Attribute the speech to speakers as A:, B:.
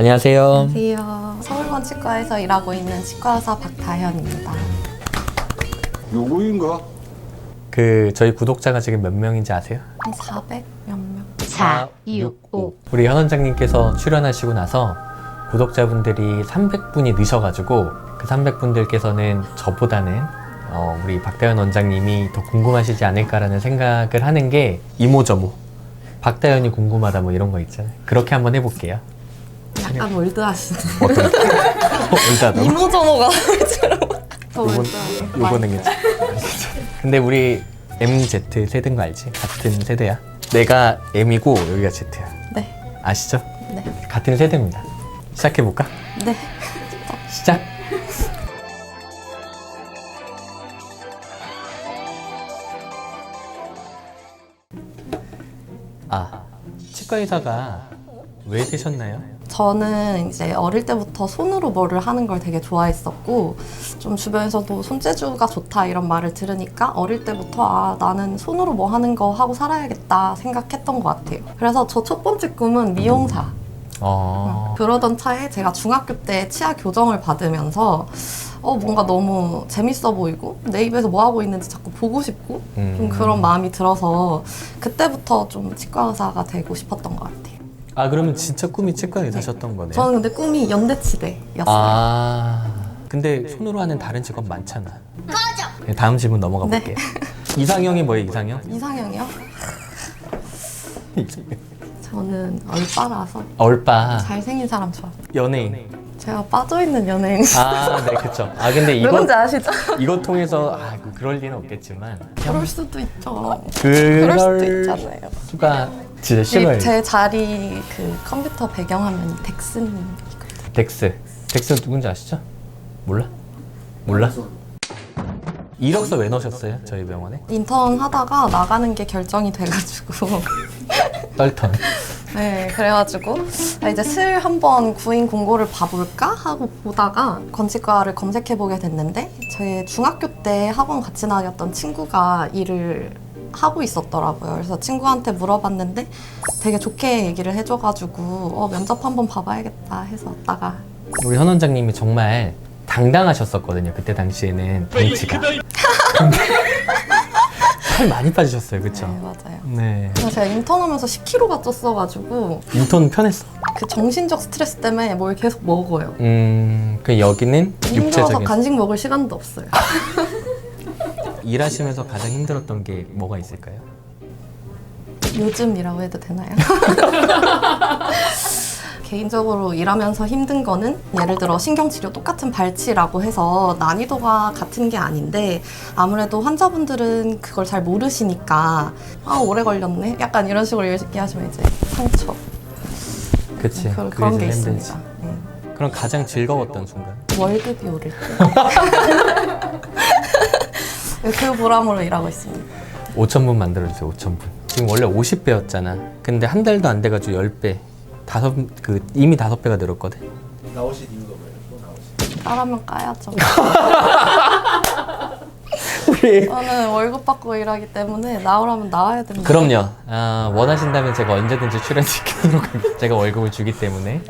A: 안녕하세요.
B: 안녕하세요. 서울원 치과에서 일하고 있는 치과의사 박다현입니다.
C: 누구인가?
A: 그 저희 구독자가 지금 몇 명인지 아세요?
B: 한 400 몇 명.
D: 4, 6, 5.
A: 우리 현 원장님께서 출연하시고 나서 구독자분들이 300분이 느셔가지고 그 300분들께서는 저보다는 어, 우리 박다현 원장님이 더 궁금하시지 않을까라는 생각을 하는 게 이모저모 박다현이 궁금하다 뭐 이런 거 있잖아요. 그렇게 한번 해볼게요.
B: 약간 올드하시네.
A: 어떤
B: 이모저모가 더
A: 요건
B: 올드하네.
A: 요거는 괜찮아. 근데 우리 MZ 세대인 거 알지? 같은 세대야. 내가 M이고 여기가 Z야.
B: 네.
A: 아시죠?
B: 네.
A: 같은 세대입니다. 시작해 볼까?
B: 네.
A: 시작. 아, 치과 의사가 왜 되셨나요?
B: 저는 이제 어릴 때부터 손으로 뭐를 하는 걸 되게 좋아했었고 좀 주변에서도 손재주가 좋다 이런 말을 들으니까 어릴 때부터 아 나는 손으로 뭐 하는 거 하고 살아야겠다 생각했던 것 같아요. 그래서 저 첫 번째 꿈은 미용사.
A: 어,
B: 그러던 차에 제가 중학교 때 치아 교정을 받으면서 어 뭔가 너무 재밌어 보이고 내 입에서 뭐 하고 있는지 자꾸 보고 싶고
A: 음.
B: 좀 그런 마음이 들어서 그때부터 좀 치과 의사가 되고 싶었던 것 같아요.
A: 아 그러면 진짜 꿈이 치과 의사셨던 거네요.
B: 저는 근데 꿈이 연대치대였어요.
A: 아, 근데 손으로 하는 다른 직업 많잖아. 네, 다음 질문 넘어가
B: 네.
A: 볼게요. 이상형이 뭐예요, 이상형?
B: 이상형이요? 저는 얼빠라서
A: 얼빠,
B: 잘생긴 사람 좋아.
A: 연예인.
B: 제가 빠져있는 연예인.
A: 아, 네, 그쵸. 아, 근데 이거,
B: 누군지 아시죠?
A: 이거 통해서, 아, 그- 그럴 리는 없겠지만.
B: 그럴 수도 있죠.
A: 그럴
B: 그럴 수도 있잖아요.
A: 수가 진짜 싫어요.
B: 이제 자리 그 컴퓨터 배경화면이 덱스님이거든요.
A: 덱스. 덱스 누군지 아시죠? 몰라? 몰라? 이력서 왜 넣으셨어요? 저희 병원에?
B: 인턴 하다가 나가는 게 결정이 돼가지고
A: 떨턴.
B: 네 그래가지고 아, 이제 슬 한번 구인 공고를 봐볼까 하고 보다가 건치과를 검색해 보게 됐는데 저희 중학교 때 학원 같이 다녔던 친구가 일을 하고 있었더라고요. 그래서 친구한테 물어봤는데 되게 좋게 얘기를 해줘가지고 어, 면접 한번 봐봐야겠다 해서 왔다가
A: 우리 현 원장님이 정말 당당하셨었거든요. 그때 당시에는 덩치가. 근데 살 많이 빠지셨어요, 그쵸?
B: 네 맞아요.
A: 네.
B: 그래서 제가 인턴하면서 10kg가 쪘어가지고
A: 인턴 편했어.
B: 그 정신적 스트레스 때문에 뭘 계속 먹어요.
A: 음, 그 여기는
B: 힘들어서
A: 육체적인.
B: 간식 먹을 시간도 없어요.
A: 일하시면서 가장 힘들었던 게 뭐가 있을까요?
B: 요즘이라고 해도 되나요? 개인적으로 일하면서 힘든 거는 예를 들어 신경치료 똑같은 발치라고 해서 난이도가 같은 게 아닌데 아무래도 환자분들은 그걸 잘 모르시니까 아 오래 걸렸네 약간 이런 식으로 얘기하시면 이제 상처
A: 그치.
B: 그,
A: 그게
B: 그런 게
A: 제일 힘들지.
B: 있습니다. 네.
A: 그럼 가장 즐거웠던 순간?
B: 월급이 오를 때. 그 보람으로 일하고 있습니다.
A: 5,000분 만들어주세요, 5,000분. 지금 원래 50배였잖아. 근데 한 달도 안 돼가지고 10배. 다섯, 그, 이미 다섯 배가 늘었거든.
C: 나오신 이유가 뭐예요? 또 나오신
B: 까라면 까야죠.
A: 우리.
B: 저는 월급 받고 일하기 때문에 나오라면 나와야 됩니다.
A: 그럼요. 아, 원하신다면 제가 언제든지 출연시키도록 하겠습니다. 제가 월급을 주기 때문에.